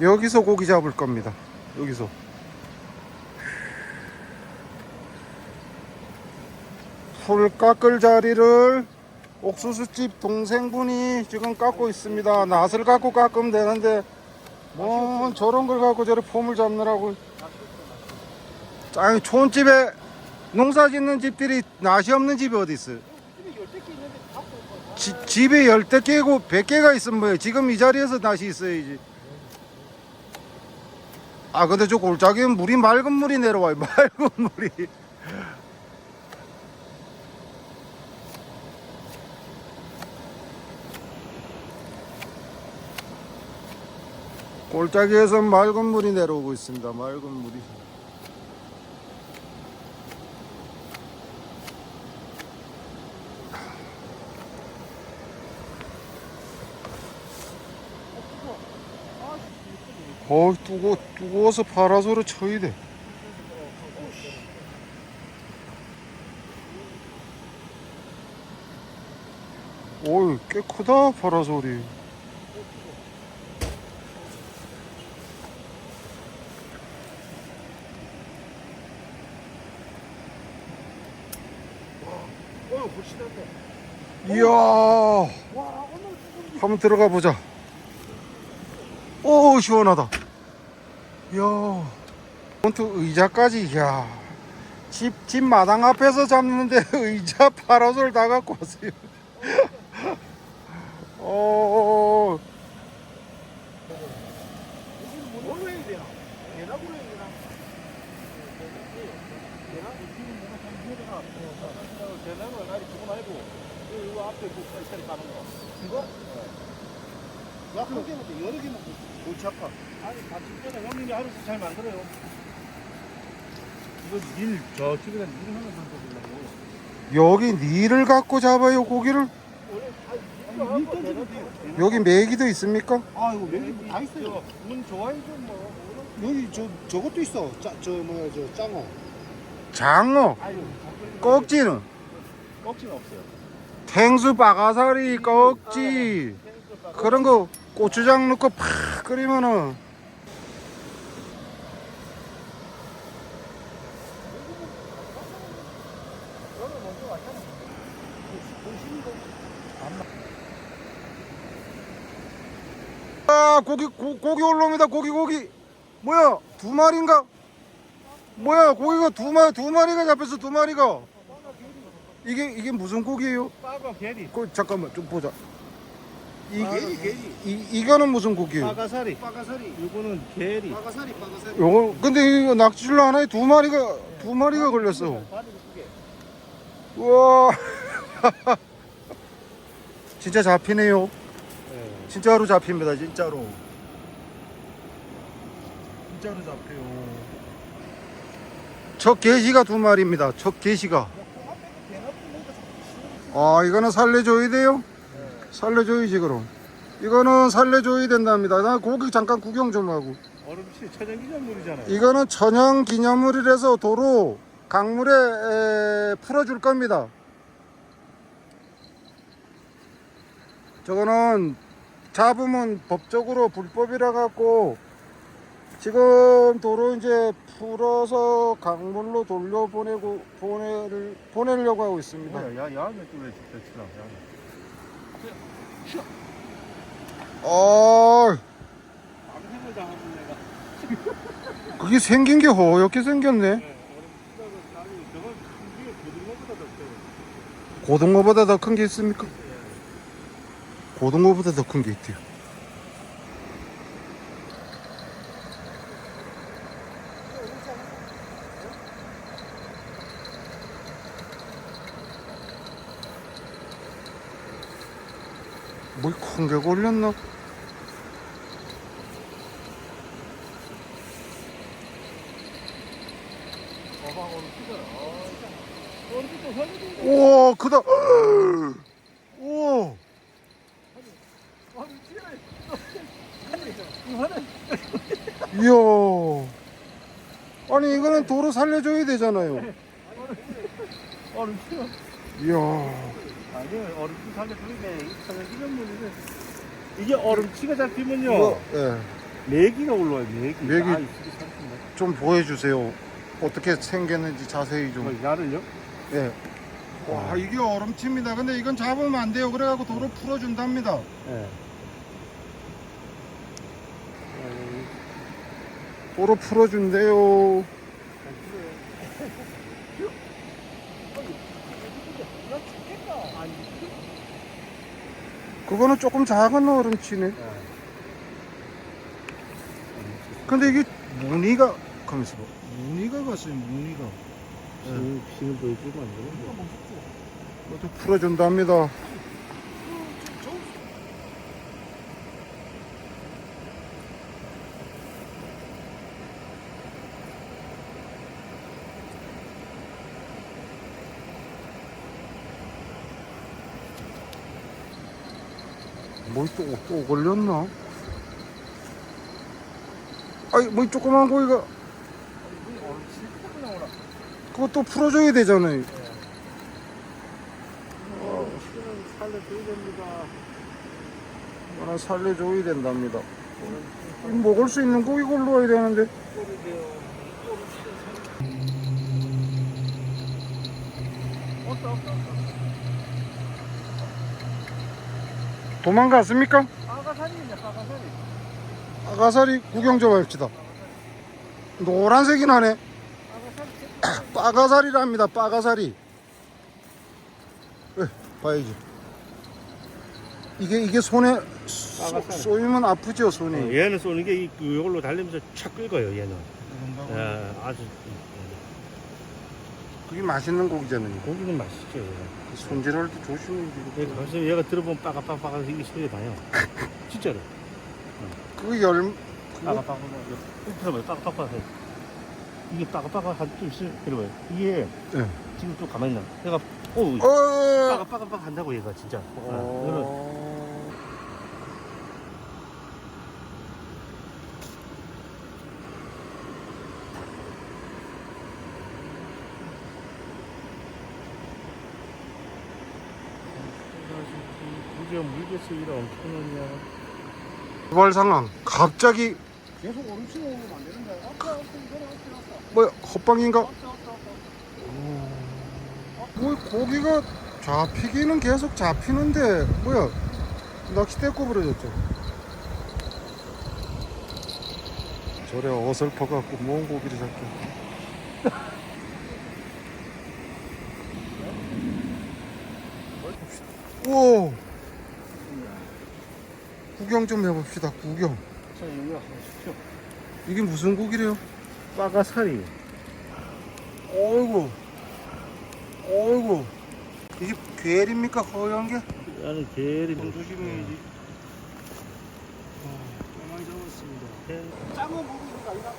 여기서 고기 잡을 겁니다. 여기서. 풀 깎을 자리를 옥수수집 동생분이 지금 깎고 있습니다. 낫을 갖고 깎으면 되는데 뭐 저런 걸 갖고 저렇게 폼을 잡느라고 아니 촌집에 농사 짓는 집들이 낫이 없는 집이 어디 있어요? 지- 집에 열대 개고 백 개가 있으면 뭐예요? 지금 이 자리에서 낫이 있어야지. 아 근데 저 골짜기는 물이 맑은 물이 내려와요. 맑은 물이. 골짜기에서 맑은 물이 내려오고 있습니다. 맑은 물이. 어, 두고 두고서 파라솔을 쳐야 돼. 오이 꽤 크다 파라솔이. 이야, 한번 들어가 보자. 오 시원하다. 이야, 본트 의자까지 이야. 집, 집 마당 앞에서 잡는데 의자 파라솔 다 갖고 왔어요. 어, 대나무 아니 그거 말고 이거 앞에 그 살살 까는 거 이거? 야 그렇게 먹고 여러 개 먹고 골치 아파 아니 같이 때는 형님이 하루씩 잘 만들어요. 이거 밀저 집에다 밀 하나 만들어주려고. 여기 니를 갖고 잡아요 고기를? 던지면 돼요. 여기 메기도 있습니까? 아 이거 메뉴 다 있어요. 운 좋아해서 뭐. 여기 저 저것도 있어. 짜, 저 뭐야 저 짱어. 장어, 아유 꺽지는 껍질 없어요. 탱수 바가사리 꺽지 그런 거 고추장 넣고 팍 끓이면은 아 고기 고, 고기 올라옵니다. 고기 고기. 뭐야? 두 마리인가? 뭐야? 고기가 두 마리 두 마리가 잡혔어 두 마리가. 이게 이게 무슨 고기예요? 빠가 게리. 그 잠깐만 좀 보자. 이, 게리 게리 이 이거는 무슨 고기예요? 빠가사리 빠가사리 이거는 게리 빠가사리 빠가사리 요거 근데 이거 낙지줄 하나에 두 마리가 두 마리가 걸렸어. 우와. 진짜 잡히네요. 진짜로 잡힙니다. 진짜로. 진짜로 잡혀요. 첫 게시가 두 마리입니다. 첫 게시가. 아 이거는 살려줘야 돼요? 살려줘야지 그럼. 이거는 살려줘야 된답니다. 나 고기 잠깐 구경 좀 하고. 얼음치 천연기념물이잖아요 이거는 천연 기념물이라서 도로 강물에 에, 풀어줄 겁니다. 저거는 잡으면 법적으로 불법이라 갖고 지금 도로 이제 풀어서 강물로 돌려보내고 보내를 보내려고 하고 있습니다. 야, 야, 야는 왜 진짜 치나? 어, 내가. 그게 생긴 게 허옇게 생겼네. 이게 고등어보다 더 커요. 고등어보다 더 큰 게 있습니까? 고등어보다 더 큰 게 있대요. 걸렸나? 치잖아. 얼음 치도 살리고. 우와 크다. 이야. 아니 이거는 도로 살려줘야 되잖아요. 이야. 아니, 얼음치 살려주는데 천연기념물인데 이게 얼음치가 잡히면요. 예. 메기가 올라와요, 메기. 메기. 아, 이. 좀 보여주세요. 어떻게 생겼는지 자세히 좀. 뭐, 야를요? 예. 와 이게 얼음칩니다. 근데 이건 잡으면 안 돼요. 그래갖고 도로 풀어준답니다. 예. 도로 풀어준대요. 그거는 조금 작은 얼음치네. 근데 이게 무늬가 가면서 봐. 무늬가 갔어요. 무늬가. 신을 보여주면 안 되는데. 이것도 풀어준답니다. 뭐또 또 걸렸나? 아이 뭐 조그만 고기가 그것도 풀어줘야 되잖아요. 신은 살려줘야 됩니다. 하나 살려줘야 된답니다. 먹을 수 있는 고기 걸러야 되는데. 없다, 없다, 없다. 도망갔습니까? 빠가살이냐, 빠가살이. 빠가사리 구경 좀 합시다. 노란색이 나네. 빠가살이. 빠가사리랍니다. 빠가사리. 에, 봐야지. 이게 이게 손에 쏘, 빠가사리. 쏘이면 아프죠 손이. 어, 얘는 쏘는 게 이- 이걸로 달리면서 착 긁어요, 얘는. 예, 아주. 그게 맛있는 고기잖아요. 고기는 맛있죠. 손질할 때 조심해야 얘 돼. 가서 얘가 들어보면 빠가빠가빠가 이게 소리가 나요. 진짜로. 그게 열 그거 빠가빠가. 들어봐요, 빠가빠가. 이게 빠가빠가 한좀 있어요. 들어봐요. 이게 예. 지금 좀 가만히 있나. 얘가, 오, 어. 빠가빠가빠가 한다고 얘가 진짜. 어, 이거는 어. 드디어 물개수위가 엄청나냐. 개발 상황 갑자기 계속 얼음치고 오면 안 되는데. 없다, 없다, 이거는 없다, 없다. 뭐야 헛방인가? 없다, 없다. 뭐 고기가 잡히기는 계속 잡히는데 뭐야 낚싯대 꼬부러졌죠 저래 어설퍼 갖고 뭔 고기를 잡게 우와 구경 좀 해봅시다 구경 자, 여기 하십시오. 이게 무슨 고기래요? 빠가사리. 어이구 어이구 이게 괴리입니까 허연 게? 나는 게리. 좀 조심해야지. 어, 많이 잡았습니다. 짱어 고기가 아니라